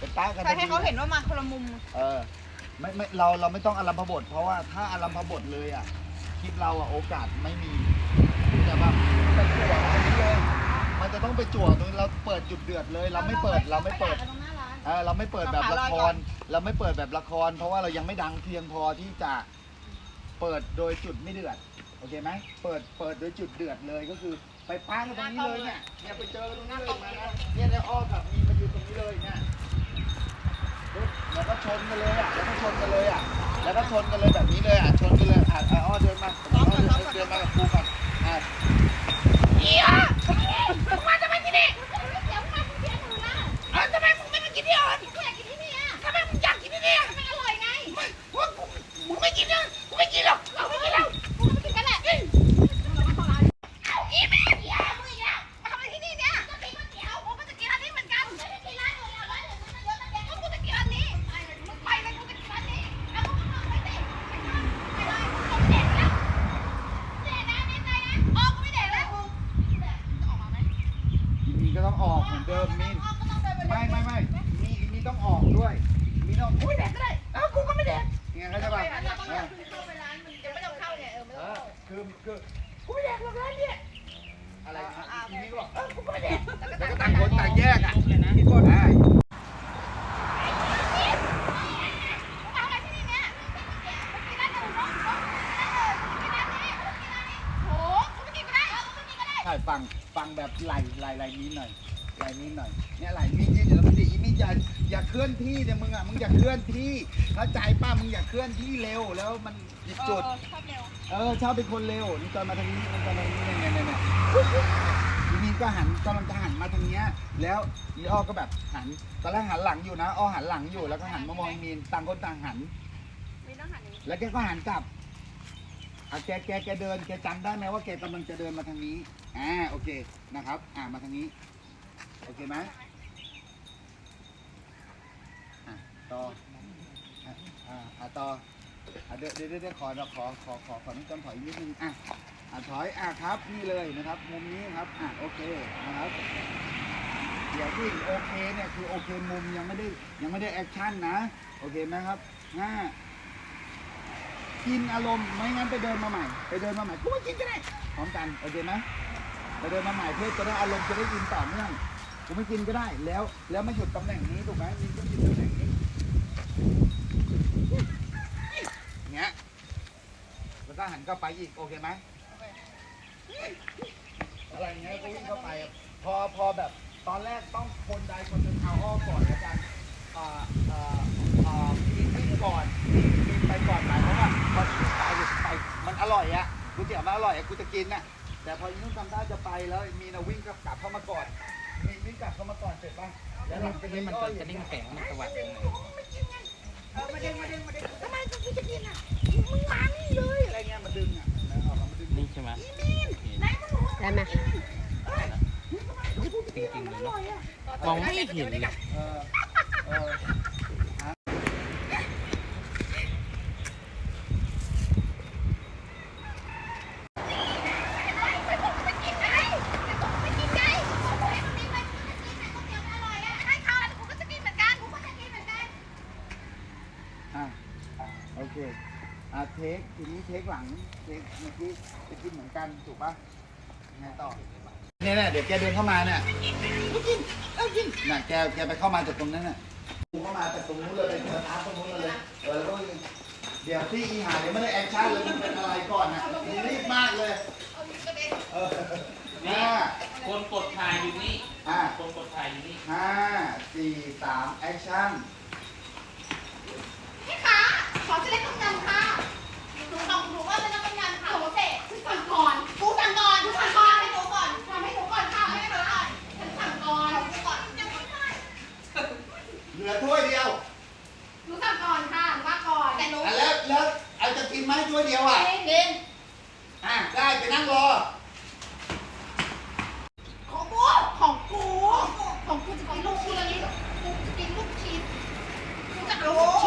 ไปป้ากันใช่ให้เขาเห็นว่ามาคนละมุม เออไม่ไม่เราเราไม่ต้องอารัมพบท เพราะว่าถ้าอารัมพบทเลยอะคลิปเราอะโอกาสไม่มีแต่ว่าไปจั่วตรงนี้เลยมันจะต้องไปจั่วตรงนี้เราเปิดจุดเดือดเลย เราไม่เปิดเราไม่เปิดตรงหน้าร้าน เออเราไม่เปิดแบบละคเอาขาลอยก่อรนเราไม่เปิดแบบละคร เพราะว่าเรายังไม่ดังเพียงพอที่จะเปิดโดยจุดไม่เดือดโอเคไหมเปิดเปิดโดยจุดเดือดเลยก็คือไปป้ากันตรงนี้เลยเนี่ยเนี่ยไปเจอตรงนี้เลยมานะเนี่ยเนี่ยอ้อกับมีมาอยู่ตรงนี้เลยเนี่ยปุ๊บ แล้วก็ชนกันเลยอะแล้วก็ชนกันเลยอะแล้วก็ชนกันเลยแบบนี้เลยอะชนกันเลยอะอะอ้อเดิน อกเหมือนเดิมมินไม่ไม่ไม่มีมีต้องออกด้วย มีต้องกูไม่แดกก็ได้เออกูก็ไม่แดกยังไงเข้าใจป่ะเราต้องเออยาอกเข้าไปร้านมันยังไม่ต้องเข้าเนี่ยเออไม่เอต้องอเข้าคือคือกูไม่แดกหรอกร้านเนี่ยอะไรนะทีนี้ก็บอกเออกูก็ไม่แดกแล้วก็แล้วก็ต่าต่างงคคนนต่าต่างงแยแยกกอะที่คนได้เอาอะไรที่นี่เนี่ยกินร้านอื่นเนาะกินร้านนี้กินร้านนี้โหกูไม่กินก็ได้เออกูไม่กินก็ได้ใช่ฟังฟังแบบไหลไหลไหลนี้หน่อย ไหลนี้หน่อยเนี่ยไหลนี้ยืดเดี๋ยวเราดิอีนี่อย่าอย่าเคลื่อนที่เนี่ยมึงอะมึงอย่าเคลื่อนที่เข้าใจป้ามึงอย่าเคลื่อนที่เร็วแล้วมันผิดจุด ชอบเร็วเออชอบเป็นคนเร็วนี่ตอนมาทางนี้นี่ตอนมาทางนี้เนี่ยเนี่ยเนี่ยทีนี้ก็หันกำลังจะหันมาทางเนี้ย แล้วอีอ้อก็แบบหันตอนแรกหันหลังอยู่นะอ้อหันหลังอยู่แล้วก็หันมามองอีมีนต่างคนต่างหันมีต้องหันอย่างนี้แล้วแกก็หันกลับอะแกแกแกเดินแกจำได้ไหมว่าแกกำลังจะเดินมาทางนี้อ่าโอเคนะครับ อ่ามาทางนี้ โอเคไหมอะต่ออะอ่าอะต่ออะเดี๋ยวเดี๋ยวเดี๋ยวขอขอขอขอขอน้องจอนถอยนิดนึงอะอะถอยอะครับ นี่เลยนะครับ มุมนี้ครับอะโอเคนะครับ เดี๋ยวที่โอเคเนี่ยคือโอเคมุมยังไม่ได้ยังไม่ได้แอคชั่นนะ โอเคไหมครับห้ากินอารมณ์ไม่งั้นไปเดินมาใหม่ไปเดินมาใหม่กูไม่กินก็ได้พร้อมกันโอเคไหมไปเดินมาใหม่เพื่อจะได้อารมณ์จะได้กินต่อเนื่อง กูไม่กินก็ได้แล้ว แล้วมาหยุดตำแหน่งนี้ถูกไหมมินก็หยุดตำแหน่งนี้อย่างเงี้ยแล้วก็หันเข้าไปอีกโอเคไหมอะไรเงี้ยก็วิ่งเข้าไปพอพอแบบตอนแรกต้องคนใดคนหนึ่งเอาอ้อก่อนแล้วกันอ่าอ่าอ่ามีวิ่งก่อนมีมีไปก่อนหมายความว่าพอที่ไปไปมันอร่อยอะก๋วยเตี๋ยวมันอร่อยอะกูจะกินน่ะแต่พอยิ่งทำได้จะไปแล้วมีนวิ่งก็กลับเข้ามาก่อน กับเขามาก่อนเสร็จป่ะแล้วหลังจากนี้มันอ้อจะนิ่งแข็งมันตะวัดเออมาเด้งมาเด้งมาเด้งทำไมกูจะกินอะมึงมานี่เลยอะไรเงี้ยมาดึงอะนี่ใช่ไหมไหนมึงรู้ได้ไหมจริงๆเลยเนาะมองไม่เห็นเลย เออเออ ไม่กินไงไม่กินไงไม่กินไงก๋วยเตี๋ยวมันอร่อยอะให้ข้าวแล้วกูก็จะกินเหมือนกันกูก็จะกินเหมือนกัน อะ โอเค อะเทคทีนี้เทคหลัง เทคเมื่อกี้จะกินเหมือนกันถูกปะยังไงต่อเนี่ยเนี่ยเดี๋ยวแกเดินเข้ามาเนี่ยเอากินเอากินน่ะแกแกไปเข้ามาจากตรงนั้นน่ะกูเข้ามาจากตรงนู้นเลยเป็นเทอร์ทัสตรงนู้นเลยเออแล้วก็เดี๋ยวที่อีหาเดี๋ยวไม่ได้แอคชั่นเลยมันเป็นอะไรก่อนน่ะนี่รีบมากเลยเอาดิกระเด็นเออห้าคนกดถ่ายอยู่นี่อะคนกดถ่ายอยู่นี่ห้าสี่สามแอคชั่น ขอเส้นเล็กต้มยันค่ะหนูต้องหนูว่าเส้นเล็กยันค่ะโอเคฉันสั่งก่อนกูสั่งก่อนกูสั่งก่อนให้หนูก่อนทำให้หนูก่อนค่ะให้หนูก่อนฉันสั่งก่อนกูก่อนยังไม่ได้เหลือถ้วยเดียวหนูสั่งก่อนค่ะหว่าก่อนแต่หนูอ่แล้วแล้วเอาจะกินไหมถ้วยเดียวอะเด่นอะได้ไปนั่งรอ ของกูของกูของกูจะกินลูกชิ้นกูจะกินลูกชิ้นกูจะกิน